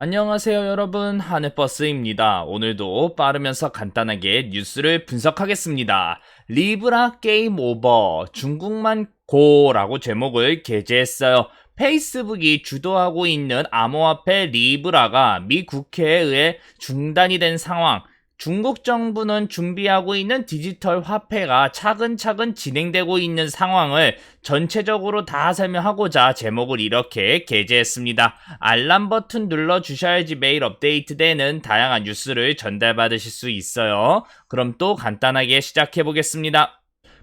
안녕하세요 여러분 하늘버스입니다. 오늘도 빠르면서 간단하게 뉴스를 분석하겠습니다. 리브라 게임 오버 중국만 고라고 제목을 게재했어요. 페이스북이 주도하고 있는 암호화폐 리브라가 미 국회에 의해 중단이 된 상황 중국 정부는 준비하고 있는 디지털 화폐가 차근차근 진행되고 있는 상황을 전체적으로 다 설명하고자 제목을 이렇게 게재했습니다. 알람 버튼 눌러 주셔야지 매일 업데이트되는 다양한 뉴스를 전달받으실 수 있어요. 그럼 또 간단하게 시작해 보겠습니다.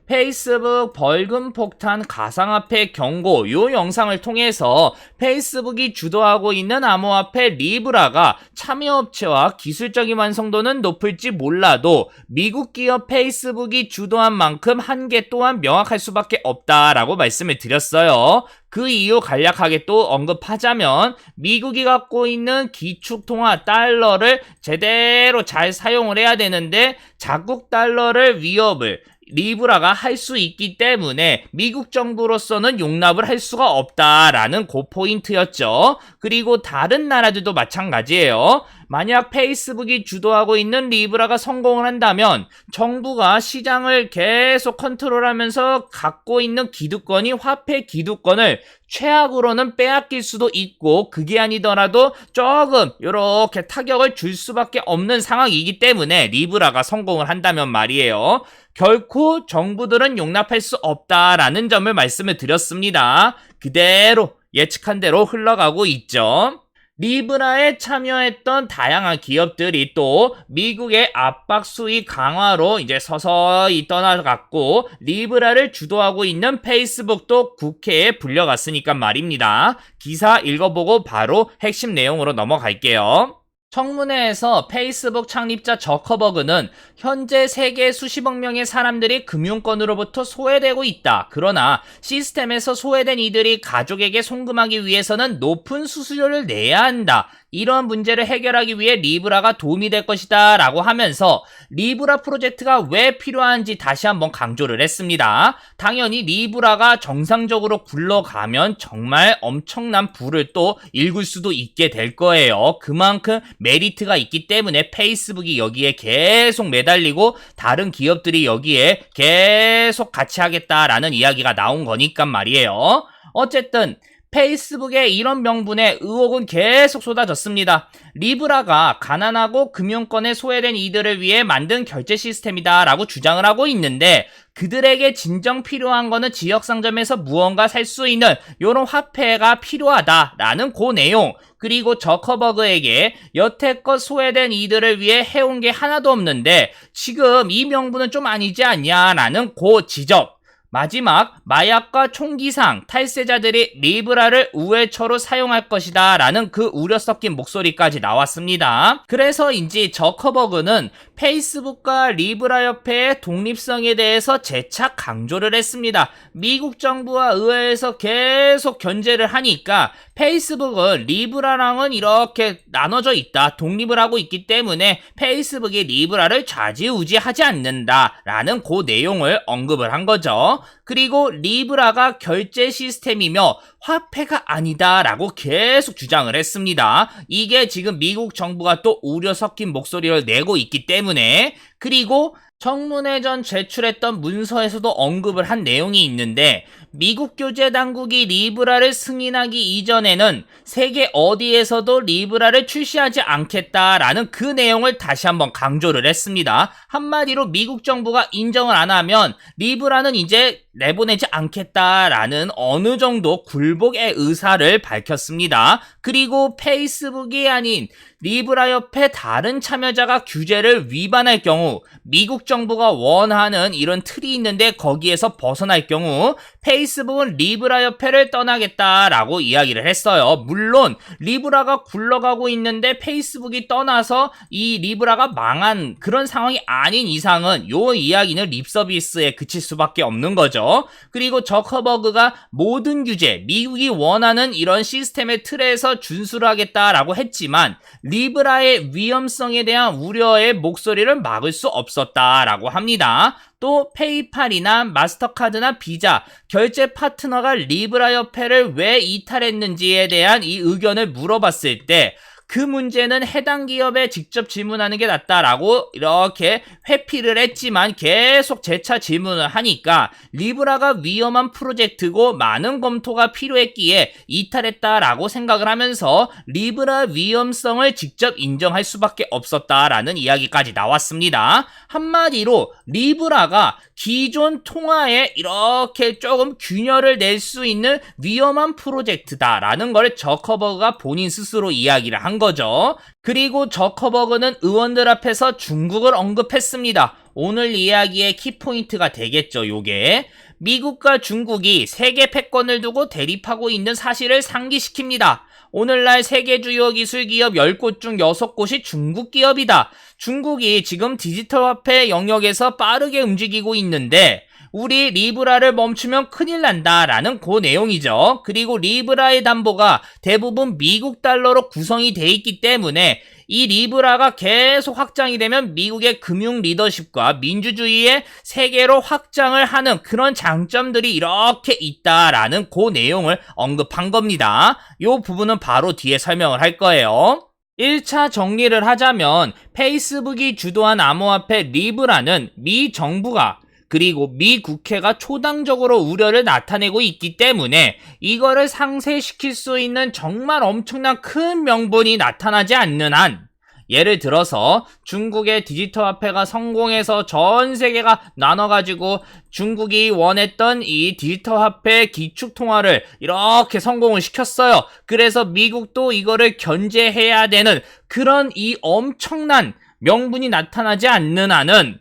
페이스북 벌금 폭탄 가상화폐 경고 요 영상을 통해서 페이스북이 주도하고 있는 암호화폐 리브라가 참여업체와 기술적인 완성도는 높을지 몰라도 미국 기업 페이스북이 주도한 만큼 한계 또한 명확할 수밖에 없다라고 말씀을 드렸어요. 그 이유 간략하게 또 언급하자면 미국이 갖고 있는 기축통화 달러를 제대로 잘 사용을 해야 되는데 자국 달러를 위협을 리브라가 할 수 있기 때문에 미국 정부로서는 용납을 할 수가 없다라는 그 포인트였죠. 그리고 다른 나라들도 마찬가지예요. 만약 페이스북이 주도하고 있는 리브라가 성공을 한다면 정부가 시장을 계속 컨트롤하면서 갖고 있는 기득권이 화폐 기득권을 최악으로는 빼앗길 수도 있고 그게 아니더라도 조금 이렇게 타격을 줄 수밖에 없는 상황이기 때문에 리브라가 성공을 한다면 말이에요. 결코 정부들은 용납할 수 없다라는 점을 말씀을 드렸습니다. 그대로 예측한 대로 흘러가고 있죠. 리브라에 참여했던 다양한 기업들이 또 미국의 압박 수위 강화로 이제 서서히 떠나갔고 리브라를 주도하고 있는 페이스북도 국회에 불려갔으니까 말입니다. 기사 읽어보고 바로 핵심 내용으로 넘어갈게요. 청문회에서 페이스북 창립자 저커버그는 현재 세계 수십억 명의 사람들이 금융권으로부터 소외되고 있다. 그러나 시스템에서 소외된 이들이 가족에게 송금하기 위해서는 높은 수수료를 내야 한다. 이런 문제를 해결하기 위해 리브라가 도움이 될 것이다 라고 하면서 리브라 프로젝트가 왜 필요한지 다시 한번 강조를 했습니다. 당연히 리브라가 정상적으로 굴러가면 정말 엄청난 부를 또 일굴 수도 있게 될 거예요. 그만큼 메리트가 있기 때문에 페이스북이 여기에 계속 매달리고 다른 기업들이 여기에 계속 같이 하겠다라는 이야기가 나온 거니까 말이에요. 어쨌든 페이스북에 이런 명분에 의혹은 계속 쏟아졌습니다. 리브라가 가난하고 금융권에 소외된 이들을 위해 만든 결제 시스템이다 라고 주장을 하고 있는데 그들에게 진정 필요한 거는 지역 상점에서 무언가 살 수 있는 이런 화폐가 필요하다라는 그 내용 그리고 저커버그에게 여태껏 소외된 이들을 위해 해온 게 하나도 없는데 지금 이 명분은 좀 아니지 않냐라는 그 지적 마지막 마약과 총기상 탈세자들이 리브라를 우회처로 사용할 것이다 라는 그 우려 섞인 목소리까지 나왔습니다. 그래서인지 저커버그는 페이스북과 리브라 협회의 독립성에 대해서 재차 강조를 했습니다. 미국 정부와 의회에서 계속 견제를 하니까 페이스북은 리브라랑은 이렇게 나눠져 있다. 독립을 하고 있기 때문에 페이스북이 리브라를 좌지우지하지 않는다라는 그 내용을 언급을 한 거죠. 그리고 리브라가 결제 시스템이며 화폐가 아니다라고 계속 주장을 했습니다. 이게 지금 미국 정부가 또 우려 섞인 목소리를 내고 있기 때문에 그리고 청문회 전 제출했던 문서에서도 언급을 한 내용이 있는데 미국 교제 당국이 리브라를 승인하기 이전에는 세계 어디에서도 리브라를 출시하지 않겠다라는 그 내용을 다시 한번 강조를 했습니다. 한마디로 미국 정부가 인정을 안 하면 리브라는 이제 내보내지 않겠다라는 어느 정도 굴복의 의사를 밝혔습니다. 그리고 페이스북이 아닌 리브라 옆에 다른 참여자가 규제를 위반할 경우 미국 정부가 원하는 이런 틀이 있는데 거기에서 벗어날 경우 페이스북은 리브라 협회를 떠나겠다라고 이야기를 했어요. 물론 리브라가 굴러가고 있는데 페이스북이 떠나서 이 리브라가 망한 그런 상황이 아닌 이상은 요 이야기는 립 서비스에 그칠 수밖에 없는 거죠. 그리고 저커버그가 모든 규제, 미국이 원하는 이런 시스템의 틀에서 준수를 하겠다라고 했지만 리브라의 위험성에 대한 우려의 목소리를 막을 수 없었다라고 합니다. 또 페이팔이나 마스터카드나 비자, 결제 파트너가 리브라 협회를 왜 이탈했는지에 대한 이 의견을 물어봤을 때 그 문제는 해당 기업에 직접 질문하는 게 낫다라고 이렇게 회피를 했지만 계속 재차 질문을 하니까 리브라가 위험한 프로젝트고 많은 검토가 필요했기에 이탈했다라고 생각을 하면서 리브라 위험성을 직접 인정할 수밖에 없었다라는 이야기까지 나왔습니다. 한마디로 리브라가 기존 통화에 이렇게 조금 균열을 낼 수 있는 위험한 프로젝트다라는 걸 저커버그가 본인 스스로 이야기를 한 거죠. 그리고 저커버그는 의원들 앞에서 중국을 언급했습니다. 오늘 이야기의 키포인트가 되겠죠, 요게. 미국과 중국이 세계 패권을 두고 대립하고 있는 사실을 상기시킵니다. 오늘날 세계 주요 기술 기업 10곳 중 6곳이 중국 기업이다. 중국이 지금 디지털 화폐 영역에서 빠르게 움직이고 있는데 우리 리브라를 멈추면 큰일 난다 라는 그 내용이죠. 그리고 리브라의 담보가 대부분 미국 달러로 구성이 돼 있기 때문에 이 리브라가 계속 확장이 되면 미국의 금융 리더십과 민주주의의 세계로 확장을 하는 그런 장점들이 이렇게 있다라는 그 내용을 언급한 겁니다. 이 부분은 바로 뒤에 설명을 할 거예요. 1차 정리를 하자면 페이스북이 주도한 암호화폐 리브라는 미 정부가 그리고 미 국회가 초당적으로 우려를 나타내고 있기 때문에 이거를 상쇄시킬 수 있는 정말 엄청난 큰 명분이 나타나지 않는 한 예를 들어서 중국의 디지털 화폐가 성공해서 전 세계가 나눠가지고 중국이 원했던 이 디지털 화폐 기축 통화를 이렇게 성공을 시켰어요. 그래서 미국도 이거를 견제해야 되는 그런 이 엄청난 명분이 나타나지 않는 한은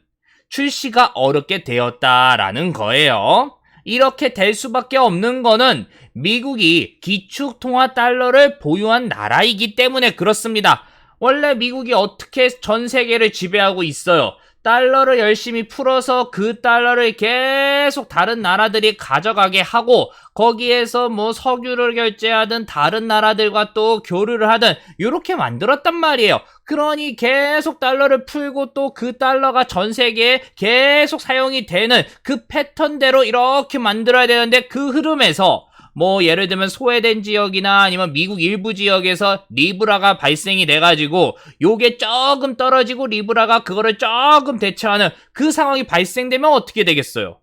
출시가 어렵게 되었다라는 거예요. 이렇게 될 수밖에 없는 거는 미국이 기축 통화 달러를 보유한 나라이기 때문에 그렇습니다. 원래 미국이 어떻게 전 세계를 지배하고 있어요? 달러를 열심히 풀어서 그 달러를 계속 다른 나라들이 가져가게 하고 거기에서 뭐 석유를 결제하든 다른 나라들과 또 교류를 하든 이렇게 만들었단 말이에요. 그러니 계속 달러를 풀고 또 그 달러가 전 세계에 계속 사용이 되는 그 패턴대로 이렇게 만들어야 되는데 그 흐름에서 뭐 예를 들면 소외된 지역이나 아니면 미국 일부 지역에서 리브라가 발생이 돼가지고 요게 조금 떨어지고 리브라가 그거를 조금 대처하는 그 상황이 발생되면 어떻게 되겠어요?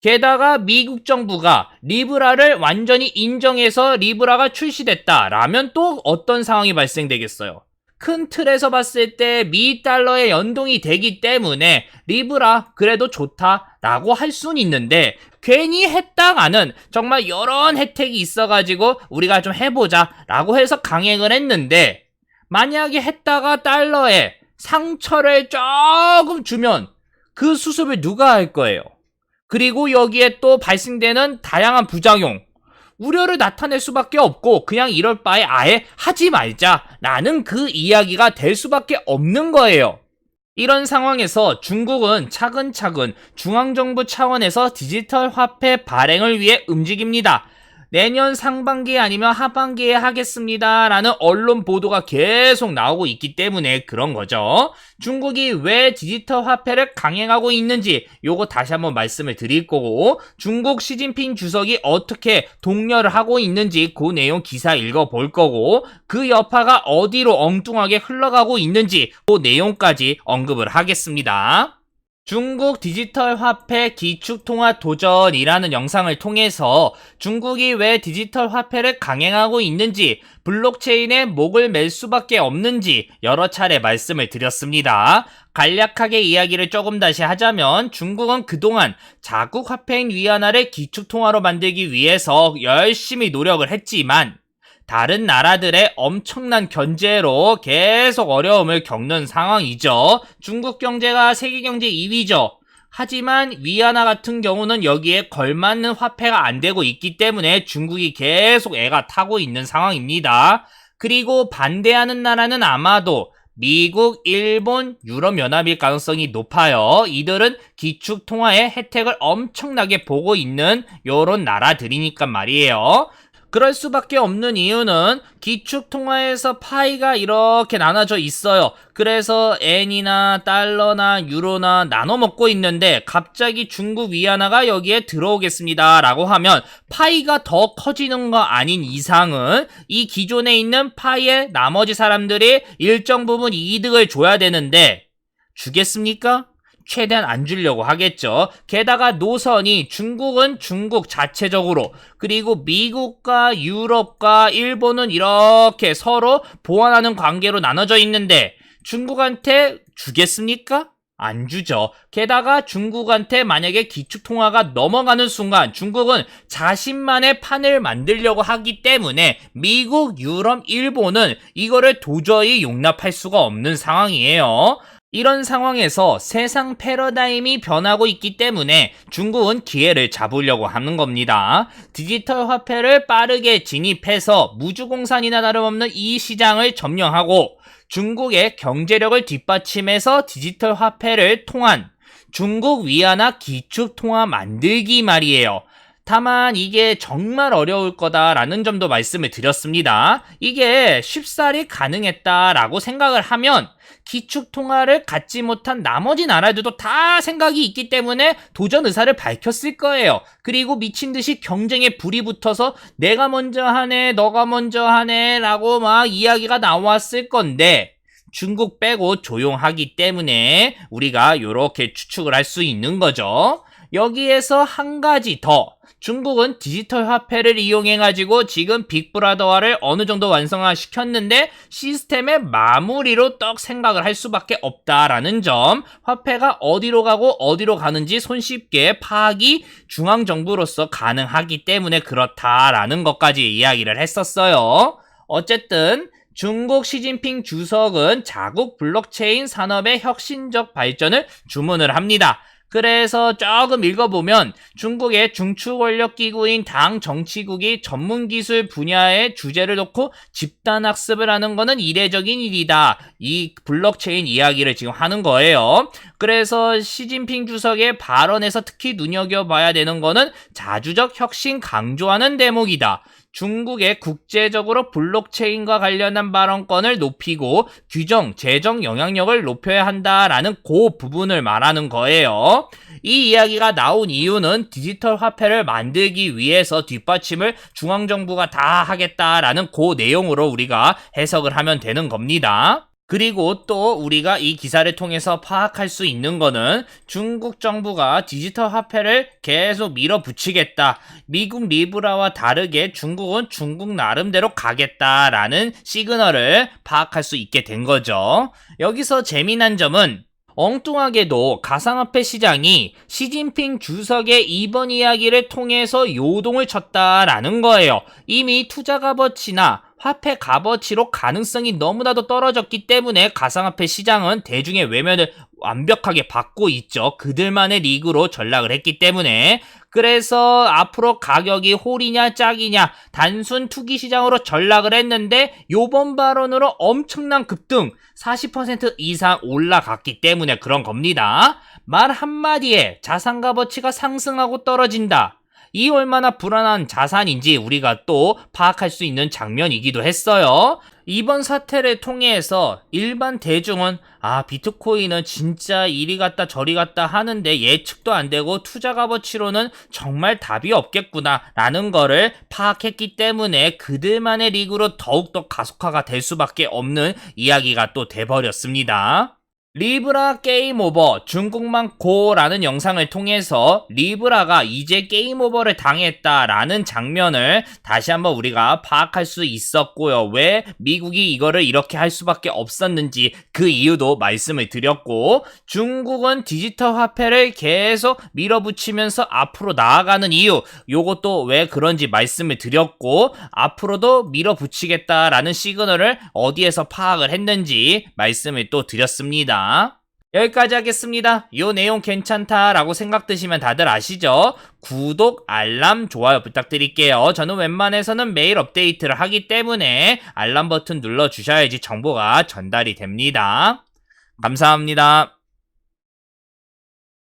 게다가 미국 정부가 리브라를 완전히 인정해서 리브라가 출시됐다라면 또 어떤 상황이 발생되겠어요? 큰 틀에서 봤을 때 미 달러에 연동이 되기 때문에 리브라 그래도 좋다라고 할 수는 있는데 괜히 했다가는 정말 이런 혜택이 있어가지고 우리가 좀 해보자라고 해서 강행을 했는데 만약에 했다가 달러에 상처를 조금 주면 그 수습을 누가 할 거예요? 그리고 여기에 또 발생되는 다양한 부작용 우려를 나타낼 수밖에 없고 그냥 이럴 바에 아예 하지 말자라는 그 이야기가 될 수밖에 없는 거예요. 이런 상황에서 중국은 차근차근 중앙정부 차원에서 디지털 화폐 발행을 위해 움직입니다. 내년 상반기 아니면 하반기에 하겠습니다 라는 언론 보도가 계속 나오고 있기 때문에 그런 거죠. 중국이 왜 디지털 화폐를 강행하고 있는지 요거 다시 한번 말씀을 드릴 거고 중국 시진핑 주석이 어떻게 독려를 하고 있는지 그 내용 기사 읽어볼 거고 그 여파가 어디로 엉뚱하게 흘러가고 있는지 그 내용까지 언급을 하겠습니다. 중국 디지털 화폐 기축 통화 도전이라는 영상을 통해서 중국이 왜 디지털 화폐를 강행하고 있는지 블록체인에 목을 맬 수밖에 없는지 여러 차례 말씀을 드렸습니다. 간략하게 이야기를 조금 다시 하자면 중국은 그동안 자국 화폐인 위안화를 기축 통화로 만들기 위해서 열심히 노력을 했지만 다른 나라들의 엄청난 견제로 계속 어려움을 겪는 상황이죠. 중국 경제가 세계 경제 2위죠. 하지만 위안화 같은 경우는 여기에 걸맞는 화폐가 안 되고 있기 때문에 중국이 계속 애가 타고 있는 상황입니다. 그리고 반대하는 나라는 아마도 미국, 일본, 유럽연합일 가능성이 높아요. 이들은 기축 통화의 혜택을 엄청나게 보고 있는 요런 나라들이니까 말이에요. 그럴 수밖에 없는 이유는 기축 통화에서 파이가 이렇게 나눠져 있어요. 그래서 엔이나 달러나 유로나 나눠 먹고 있는데 갑자기 중국 위안화가 여기에 들어오겠습니다. 라고 하면 파이가 더 커지는 거 아닌 이상은 이 기존에 있는 파이의 나머지 사람들이 일정 부분 이득을 줘야 되는데 주겠습니까? 최대한 안 주려고 하겠죠. 게다가 노선이 중국은 중국 자체적으로 그리고 미국과 유럽과 일본은 이렇게 서로 보완하는 관계로 나눠져 있는데 중국한테 주겠습니까? 안 주죠. 게다가 중국한테 만약에 기축통화가 넘어가는 순간 중국은 자신만의 판을 만들려고 하기 때문에 미국, 유럽, 일본은 이거를 도저히 용납할 수가 없는 상황이에요. 이런 상황에서 세상 패러다임이 변하고 있기 때문에 중국은 기회를 잡으려고 하는 겁니다. 디지털 화폐를 빠르게 진입해서 무주공산이나 다름없는 이 시장을 점령하고 중국의 경제력을 뒷받침해서 디지털 화폐를 통한 중국 위안화 기축 통화 만들기 말이에요. 다만 이게 정말 어려울 거다라는 점도 말씀을 드렸습니다. 이게 쉽사리 가능했다라고 생각을 하면 기축 통화를 갖지 못한 나머지 나라들도 다 생각이 있기 때문에 도전 의사를 밝혔을 거예요. 그리고 미친 듯이 경쟁에 불이 붙어서 내가 먼저 하네, 너가 먼저 하네라고 막 이야기가 나왔을 건데 중국 빼고 조용하기 때문에 우리가 이렇게 추측을 할 수 있는 거죠. 여기에서 한 가지 더. 중국은 디지털 화폐를 이용해가지고 지금 빅브라더화를 어느 정도 완성화 시켰는데 시스템의 마무리로 떡 생각을 할 수밖에 없다라는 점. 화폐가 어디로 가고 어디로 가는지 손쉽게 파악이 중앙정부로서 가능하기 때문에 그렇다라는 것까지 이야기를 했었어요. 어쨌든 중국 시진핑 주석은 자국 블록체인 산업의 혁신적 발전을 주문을 합니다. 그래서 조금 읽어보면 중국의 중추 권력 기구인 당 정치국이 전문 기술 분야의 주제를 놓고 집단 학습을 하는 것은 이례적인 일이다. 이 블록체인 이야기를 지금 하는 거예요. 그래서 시진핑 주석의 발언에서 특히 눈여겨봐야 되는 것은 자주적 혁신 강조하는 대목이다. 중국의 국제적으로 블록체인과 관련한 발언권을 높이고 규정, 재정 영향력을 높여야 한다라는 그 부분을 말하는 거예요. 이 이야기가 나온 이유는 디지털 화폐를 만들기 위해서 뒷받침을 중앙정부가 다 하겠다라는 그 내용으로 우리가 해석을 하면 되는 겁니다. 그리고 또 우리가 이 기사를 통해서 파악할 수 있는 거는 중국 정부가 디지털 화폐를 계속 밀어붙이겠다. 미국 리브라와 다르게 중국은 중국 나름대로 가겠다라는 시그널을 파악할 수 있게 된 거죠. 여기서 재미난 점은 엉뚱하게도 가상화폐 시장이 시진핑 주석의 이번 이야기를 통해서 요동을 쳤다라는 거예요. 이미 투자 값어치나 화폐 값어치로 가능성이 너무나도 떨어졌기 때문에 가상화폐 시장은 대중의 외면을 완벽하게 받고 있죠. 그들만의 리그로 전락을 했기 때문에. 그래서 앞으로 가격이 홀이냐 짝이냐 단순 투기 시장으로 전락을 했는데 요번 발언으로 엄청난 급등 40% 이상 올라갔기 때문에 그런 겁니다. 말 한마디에 자산 값어치가 상승하고 떨어진다. 이 얼마나 불안한 자산인지 우리가 또 파악할 수 있는 장면이기도 했어요. 이번 사태를 통해서 일반 대중은 아 비트코인은 진짜 이리 갔다 저리 갔다 하는데 예측도 안 되고 투자 값어치로는 정말 답이 없겠구나 라는 거를 파악했기 때문에 그들만의 리그로 더욱더 가속화가 될 수밖에 없는 이야기가 또 돼버렸습니다. 리브라 게임 오버 중국만 고라는 영상을 통해서 리브라가 이제 게임 오버를 당했다라는 장면을 다시 한번 우리가 파악할 수 있었고요. 왜 미국이 이거를 이렇게 할 수밖에 없었는지 그 이유도 말씀을 드렸고 중국은 디지털 화폐를 계속 밀어붙이면서 앞으로 나아가는 이유 요것도 왜 그런지 말씀을 드렸고 앞으로도 밀어붙이겠다라는 시그널을 어디에서 파악을 했는지 말씀을 또 드렸 여기까지 하겠습니다. 이 내용 괜찮다라고 생각 드시면 다들 아시죠? 구독, 알람, 좋아요 부탁드릴게요. 저는 웬만해서는 매일 업데이트를 하기 때문에 알람 버튼 눌러주셔야지 정보가 전달이 됩니다. 감사합니다.